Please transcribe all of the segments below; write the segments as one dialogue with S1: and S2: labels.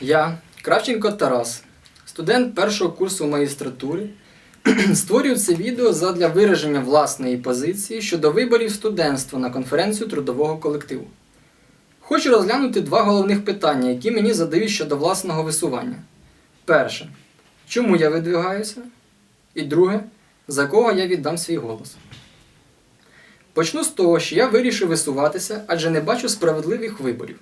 S1: Я, Кравченко Тарас, студент першого курсу магістратури, створюю це відео задля вираження власної позиції щодо виборів студентства на конференцію трудового колективу. Хочу розглянути два головних питання, які мені задають щодо власного висування. Перше. Чому я видвигаюся? І друге, за кого я віддам свій голос. Почну з того, що я вирішив висуватися, адже не бачу справедливих виборів.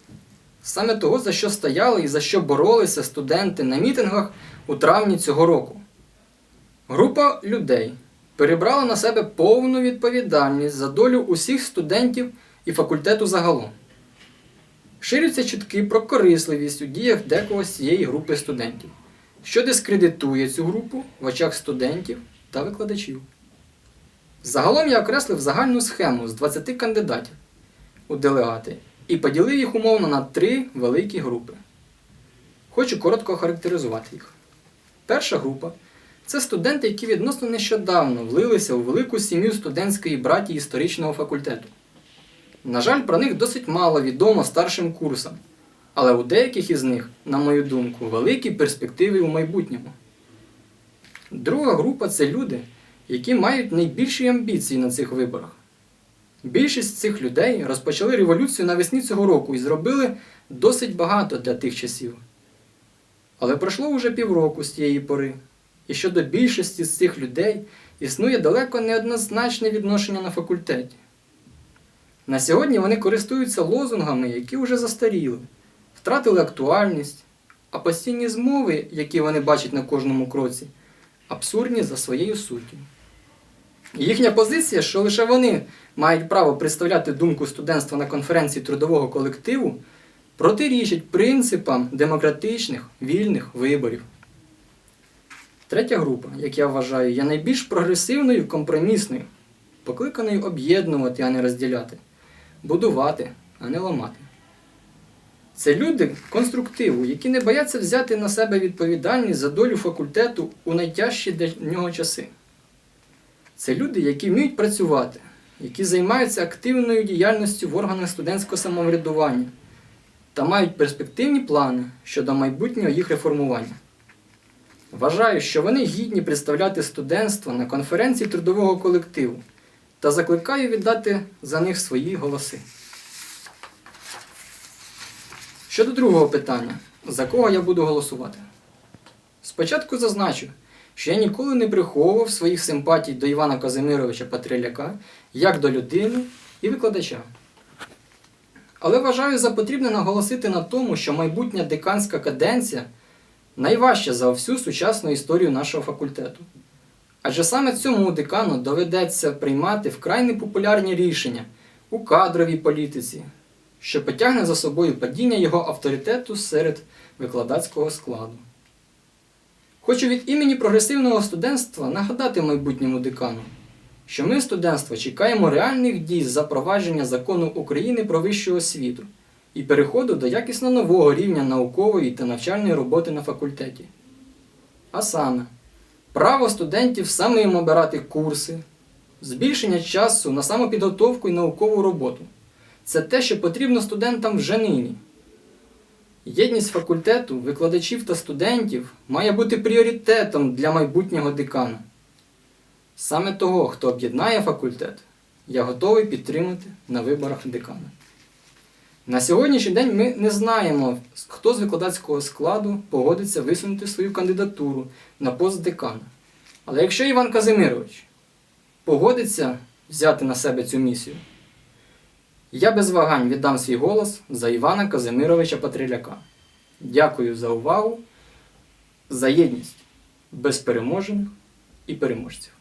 S1: Саме того, за що стояли і за що боролися студенти на мітингах у травні цього року. Група людей перебрала на себе повну відповідальність за долю усіх студентів і факультету загалом. Ширються чутки про корисливість у діях декого з цієї групи студентів, що дискредитує цю групу в очах студентів та викладачів. Загалом я окреслив загальну схему з 20 кандидатів у делегати і поділив їх умовно на три великі групи. Хочу коротко охарактеризувати їх. Перша група це студенти, які відносно нещодавно влилися у велику сім'ю студентської братії історичного факультету. На жаль, про них досить мало відомо старшим курсам, але у деяких із них, на мою думку, великі перспективи у майбутньому. Друга група це люди, які мають найбільші амбіції на цих виборах. Більшість цих людей розпочали революцію навесні цього року і зробили досить багато для тих часів. Але пройшло вже півроку з тієї пори, і щодо більшості з цих людей існує далеко неоднозначне відношення на факультеті. На сьогодні вони користуються лозунгами, які вже застаріли, втратили актуальність, а постійні змови, які вони бачать на кожному кроці, абсурдні за своєю суттю. Їхня позиція, що лише вони мають право представляти думку студентства на конференції трудового колективу, протирічить принципам демократичних вільних виборів. Третя група, як я вважаю, є найбільш прогресивною і компромісною, покликаною об'єднувати, а не розділяти, будувати, а не ламати. Це люди конструктиву, які не бояться взяти на себе відповідальність за долю факультету у найтяжчі для нього часи. Це люди, які вміють працювати, які займаються активною діяльністю в органах студентського самоврядування та мають перспективні плани щодо майбутнього їх реформування. Вважаю, що вони гідні представляти студентство на конференції трудового колективу та закликаю віддати за них свої голоси. Щодо другого питання, за кого я буду голосувати? Спочатку зазначу, що я ніколи не приховував своїх симпатій до Івана Казимировича Патриляка як до людини і викладача. Але вважаю за потрібне наголосити на тому, що майбутня деканська каденція найважча за всю сучасну історію нашого факультету. Адже саме цьому декану доведеться приймати вкрай непопулярні рішення у кадровій політиці, що потягне за собою падіння його авторитету серед викладацького складу. Хочу від імені прогресивного студентства нагадати майбутньому декану, що ми, студентство, чекаємо реальних дій з запровадження закону України про вищу освіту і переходу до якісно нового рівня наукової та навчальної роботи на факультеті. А саме, право студентів самим обирати курси, збільшення часу на самопідготовку і наукову роботу. Це те, що потрібно студентам вже нині. Єдність факультету, викладачів та студентів має бути пріоритетом для майбутнього декана. Саме того, хто об'єднає факультет, я готовий підтримати на виборах декана. На сьогоднішній день ми не знаємо, хто з викладацького складу погодиться висунути свою кандидатуру на пост декана. Але якщо Іван Казимирович погодиться взяти на себе цю місію, я без вагань віддам свій голос за Івана Казимировича Патриляка. Дякую за увагу, за єдність безпереможених і переможців.